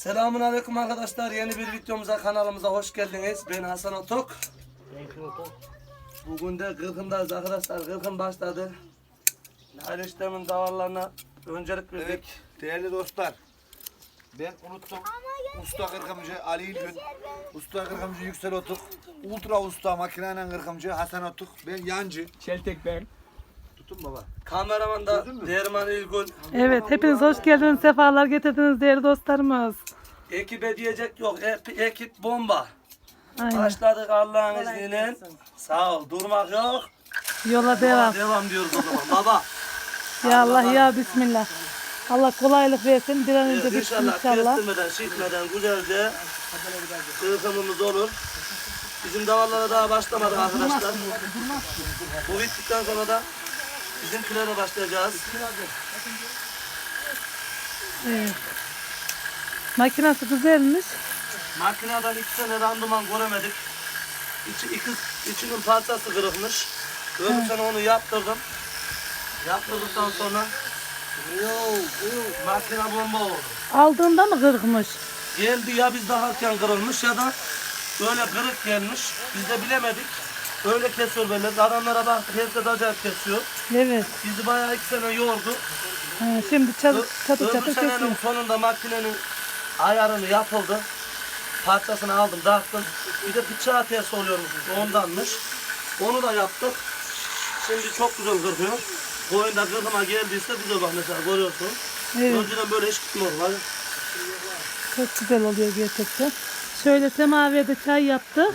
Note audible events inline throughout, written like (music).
Selamun Aleyküm arkadaşlar. Yeni bir videomuza kanalımıza hoş geldiniz. Ben Hasan Otok. Bugün de kırkındayız arkadaşlar. Kırkın başladı. Nail işlemin davarlarına öncelik verdik. Evet, değerli dostlar. Ben unuttum. Usta kırkımcı Ali İlgün, usta kırkımcı Yüksel Otuk, ultra usta makineyle kırkımcı Hasan Otuk, ben yancı. Çeltek ben. Tutun baba. Kameraman da Derman İlgün. Evet, hepiniz hoş geldiniz, sefalar getirdiniz değerli dostlarımız. Ekibe diyecek yok. Ekip bomba. Aynen. Başladık Allah'ın izniyle. Sağ ol. Durmak yok. Yola devam. Devam diyoruz o zaman. Baba. (laughs) Ya Allah ya Bismillah. Allah kolaylık versin. Bir an önce Evet, bitsin inşallah inşallah. kestirmeden, şişmeden güzelce kırkımımız olur. Bizim davarlara daha başlamadık arkadaşlar. Bu bittikten sonra da bizimkilere başlayacağız. Evet. Makinası güzelmiş. Makineden iki sene randıman göremedik. İçi, iki, içinin parçası kırıkmış. Öbür sene onu yaptırdım. Yaptırdıktan sonra makine bomba oldu. Aldığında mı kırıkmış? Geldi ya biz daha erken kırılmış ya da böyle kırık gelmiş. Biz de bilemedik. Öyle kesiyor böyle. Adamlara baktık herkes acayip kesiyor. Evet. Bizi bayağı iki sene yordu. Ha, şimdi çatı Ö- çatı Öbür çatı senenin kesiyor. sonunda makinenin ayarını yapıldı. Parçasını aldım, dağıttım. Bir de bıçağı ters oluyormuş, ondanmış. Onu da yaptık. Şimdi çok güzel kırpıyor. Koyunda kırkıma geldiyse güzel bak mesela görüyorsun. Evet. Önceden böyle hiç gitmiyor. Var. Çok güzel oluyor gerçekten. Şöyle semaverde çay yaptık.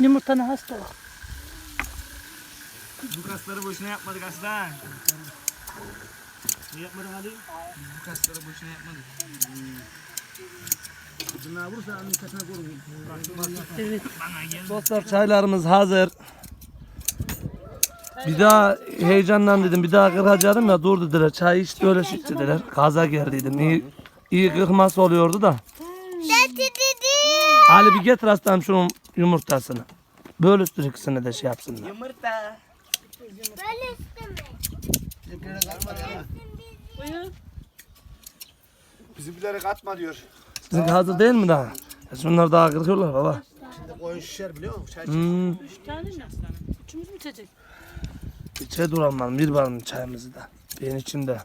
Yumurtanı hasta. Bu kasları boşuna yapmadık aslan. Ne yapmadın Ali? Bu kasları boşuna yapmadık. Bunlar vursa anın kasına korun. Evet. Dostlar çaylarımız hazır. Bir daha heyecandan dedim bir daha kıracağım ya dur dediler çay içti öyle şiç dediler. Kaza geldiydim iyi, iyi kırması oluyordu da. Ali bir getir aslanım şunun yumurtasını. Böyle üstüne ikisini de şey yapsınlar. Yumurta. Bizimkileri katma diyor. Sizinki hazır değil mi daha? Ya Şunlar daha kırıyorlar baba. Şimdi koyun şişer biliyor musun? Çay Hmm, tane mi aslanım? Üçümüz mü içecek? içe duralım bir var çayımızı da. Ben içimde.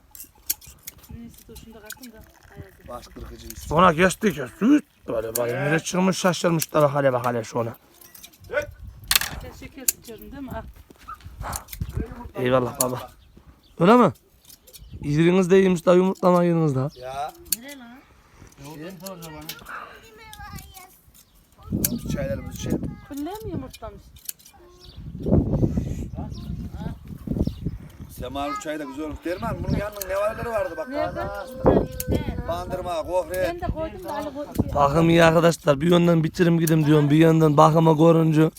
Neyse dur şunu da katın da. Baş kırkıcı Ona geçtik ya süt böyle böyle millet çırmış şaşırmışlar hale bak hale şu ona. Sen şeker sıçıyorum değil mi? Al. Eyvallah baba. Öyle mi? İziriniz de iyiymiş da yumurtlama yeriniz de. Ya. Biz çaylarımızı içelim. Kulle mi yumurtlamış? Semaru çayı da güzel olmuş. Derman bunun yanının ne varları vardı bak. Bandırma, gofret. Ben de koydum da Ali koydu. Bakım iyi arkadaşlar. Bir yönden bitirim gidim diyorum. Bir yönden bakıma görünce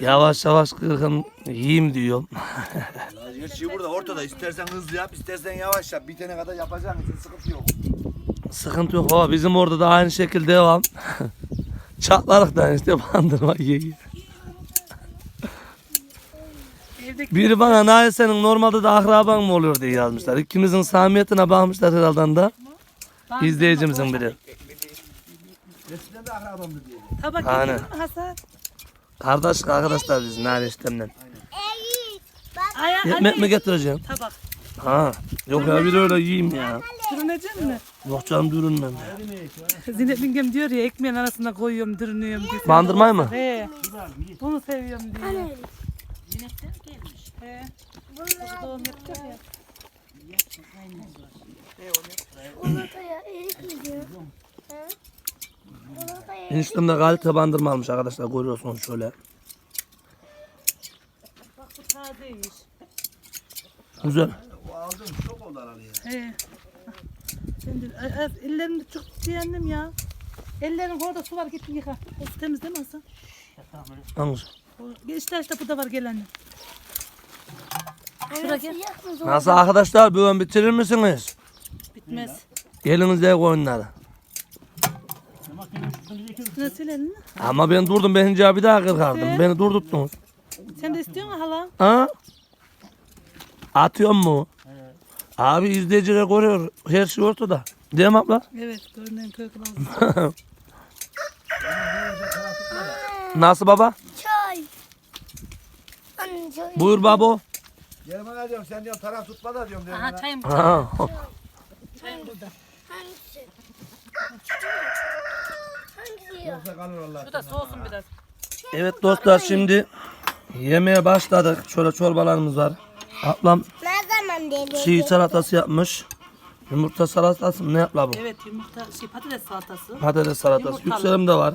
yavaş yavaş kırkın yiyeyim diyorum. Her şey burada ortada. İstersen hızlı yap, istersen yavaş yap. Bitene kadar yapacaksın. Hiç sıkıntı yok. Sıkıntı yok baba. Bizim orada da aynı şekilde devam. Çatlarıktan işte bandırma. Evdeki Biri bana Nail senin normalde de akraban mı oluyor diye yazmışlar. İkimizin samimiyetine bakmışlar herhalde da. İzleyicimizin biri. Eskiden de akrabamdı diye. tabak Aynen. getirdin mi Hasan? Kardeş arkadaşlar biz Nail işlemden. Ay, ay, Ekmek mi getireceğim? Tabak. Ha. Yok ya bir öyle yiyeyim ya. Sürünecek mi? Yok canım dürünmem. Zeynep Bingem diyor ya ekmeğin arasına koyuyorum, dürünüyorum diye. Bandırmayı mı? He. Bunu seviyorum diyor. He. Burada doğum yapacak ya. Yumurtaya erik mi diyor? He? Yumurtaya Eniştemde kalite bandırma almış arkadaşlar görüyorsunuz şöyle. Bak bu tazeymiş. Güzel. O aldığım çok oldu aralı ya. He. Ay, ellerini çok annem ya. Ellerin orada su var git yıka. O su temiz değil mi Hasan? Hangisi? O- İşte işte bu da var gel annem. Şuraya gel. Sıcak mı? Nasıl arkadaşlar bugün bitirir misiniz? Bitmez. Elinize koyunları. Üstüne sil elini. Ama ben durdum ben hince bir daha kırkardım. Beni durdurttunuz. Sen de istiyor musun hala? Ha? Atıyor mu? Abi izleyiciler görüyor. Her şey ortada. Değil mi abla? Evet görünen köy. (laughs) Nasıl baba? Çay. Buyur babo. Gel bana diyorum sen diyorum taraf tutma da diyorum. diyorum Aha çayım Ha. Çayım burada. Hangisi? Hangisi ya? Yoksa kalır valla. Bu da soğusun biraz. Evet dostlar şimdi yemeğe başladık. Şöyle çorbalarımız var. Ablam Ne zaman deli? çiğ salatası yapmış. Yumurta salatası mı ne yapla bu? Evet yumurta şey patates salatası. Patates salatası. Yumurtalı. Yükselim de var.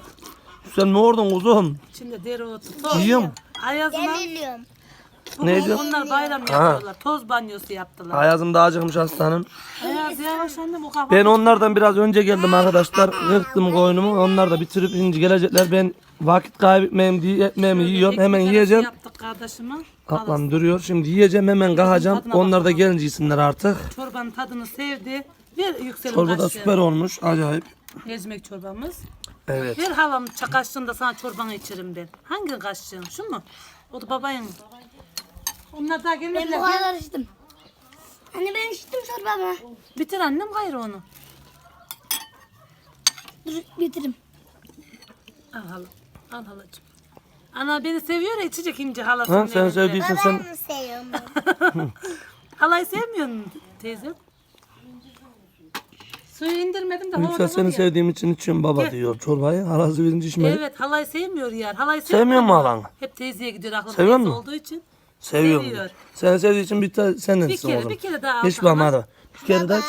Yükselim ne oradan uzun? İçinde dereotu, sos. Yiyorum. Ayazına Deliliyorum. Bugün Neydi? onlar bayram yapıyorlar. Toz banyosu yaptılar. Ayazım da acıkmış aslanım. Ayaz yavaş annem o kafa. Ben onlardan biraz önce geldim arkadaşlar. Kırktım koyunumu. Onlar da bitirip ince gelecekler. Ben vakit kaybetmeyeyim diye ekmeğimi yiyorum. Hemen Ekmek yiyeceğim. arası Yaptık kardeşime. Ablam duruyor. Şimdi yiyeceğim hemen kalkacağım. tadına Onlar da bakalım. gelince yesinler artık. Çorbanın tadını sevdi. Ver yükselim Çorba da kaşığı. süper olmuş. Acayip. Mercimek çorbamız. Evet. Ver halam ça- sana çorbanı içerim ben. Hangi kaşığın? Şu mu? O da babayın. Onlar daha Ben gelmediler. bu kadar içtim. Anne ben içtim çorbamı. Bitir annem gayrı onu. Dur bitireyim. Al halam. Al halacığım. Ana beni seviyor ya içecek ince halasının Ha, sen elinde. sevdiysen sen seviyorum? (laughs) Halayı sevmiyor musun teyze? Suyu indirmedim de Yüksel havada seni ya. sevdiğim için içiyorum baba diyor çorbayı. Arası verince içmedi. Evet halayı sevmiyor yer. Halayı Sevmiyor mu halanı? Hep teyzeye gidiyor aklım Seviyor teyze mu? olduğu için. Seviyorum. Seviyor. Seni sevdiği için bir tane sen Bir kere bir kere daha Hiç alsana. bakma hadi. Bir kere daha.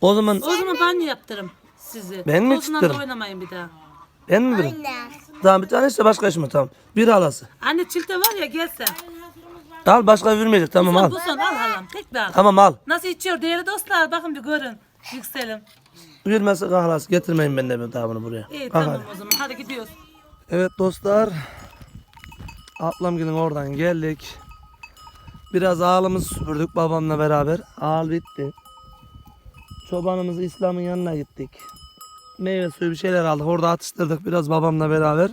O zaman O zaman banyo yaptırım sizi. Ben mi Tozundan çıktırım? da oynamayın bir daha. ben mi bileyim? Anne. Tamam bir tane işte başka işim tamam. Bir halası. Anne çilte var ya gelse. Al başka vermeyecek tamam al. bu son al halam. Tek bir al. Tamam al. Nasıl içiyor değerli dostlar bakın bir görün. Yükselim. Vermezse halası getirmeyin ben de bir daha bunu buraya. İyi Bak tamam hadi. o zaman hadi gidiyoruz. Evet dostlar. Ablam gelin oradan geldik. Biraz ağalımızı süpürdük babamla beraber. Ağal bitti. Çobanımız İslam'ın yanına gittik. Meyve suyu bir şeyler aldık. Orada atıştırdık biraz babamla beraber.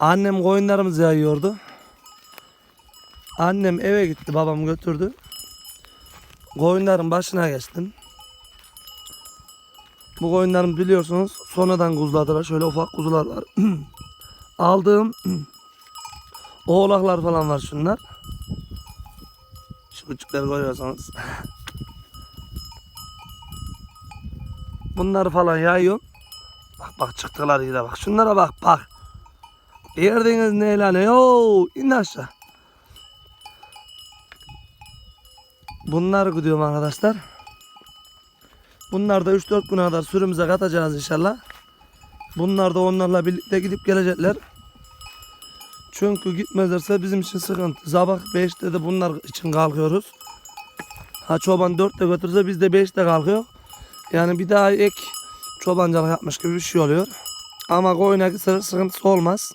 Annem koyunlarımızı yayıyordu. Annem eve gitti. Babam götürdü. Koyunların başına geçtim. Bu koyunlarımı biliyorsunuz sonradan kuzladılar. Şöyle ufak kuzular var. (clears throat) Aldığım (clears throat) oğlaklar falan var şunlar. Şu küçükleri görüyorsanız. Bunları falan yayıyorum. Bak bak çıktılar yine bak. Şunlara bak bak. Yerdiniz ne lan? Yo in aşağı. Bunları gidiyorum arkadaşlar. Bunlar da 3-4 güne kadar sürümüze katacağız inşallah. Bunlar da onlarla birlikte gidip gelecekler. Çünkü gitmezlerse bizim için sıkıntı. Sabah 5'te de bunlar için kalkıyoruz. Ha çoban 4'te götürse biz de 5'te kalkıyor. Yani bir daha ek çobancılık yapmış gibi bir şey oluyor. Ama koyuna gitse sıkıntısı olmaz.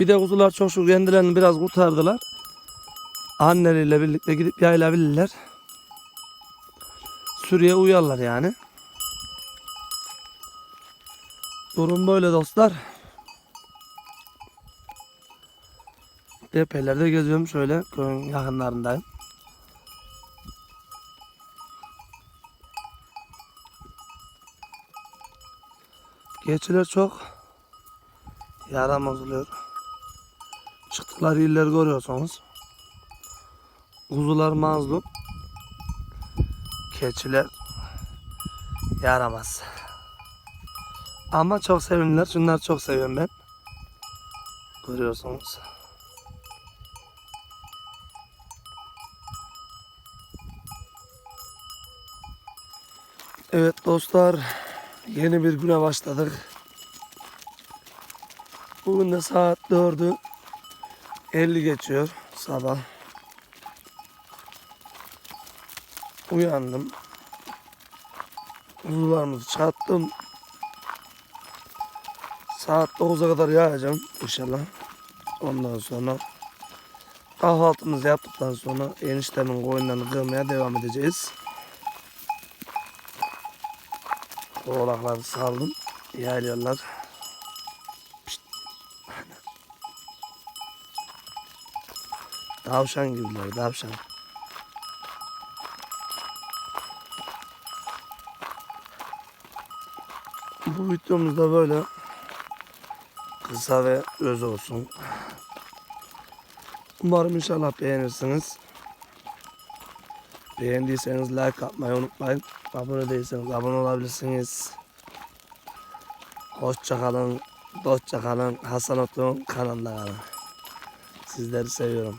Bir de kuzular çok şükür kendilerini biraz kurtardılar. Anneleriyle birlikte gidip yayılabilirler. Sürüye uyarlar yani. Durum böyle dostlar. Tepelerde geziyorum şöyle köyün yakınlarındayım. Geçiler çok yaramaz oluyor. Çıktıkları yerleri görüyorsunuz. Kuzular mazlum. Keçiler yaramaz. Ama çok sevimliler. Şunları çok seviyorum ben. Görüyorsunuz. Evet dostlar. Yeni bir güne başladık. Bugün de saat 4'ü 50 geçiyor sabah. Uyandım. Kuzularımızı çıkarttım. Saat 9'a kadar yağacağım inşallah. Ondan sonra kahvaltımızı yaptıktan sonra eniştemin koyunlarını kırmaya devam edeceğiz. Oğlakları saldım. Yayılıyorlar. Pişt. Tavşan gibiler, tavşan. Bu videomuzda böyle kısa ve öz olsun. Umarım inşallah beğenirsiniz. Beğendiyseniz like atmayı unutmayın. Abone değilseniz abone olabilirsiniz. Hoşça kalın, dostça kalın. Hasan Otlu'nun kanalında kalın. Sizleri seviyorum.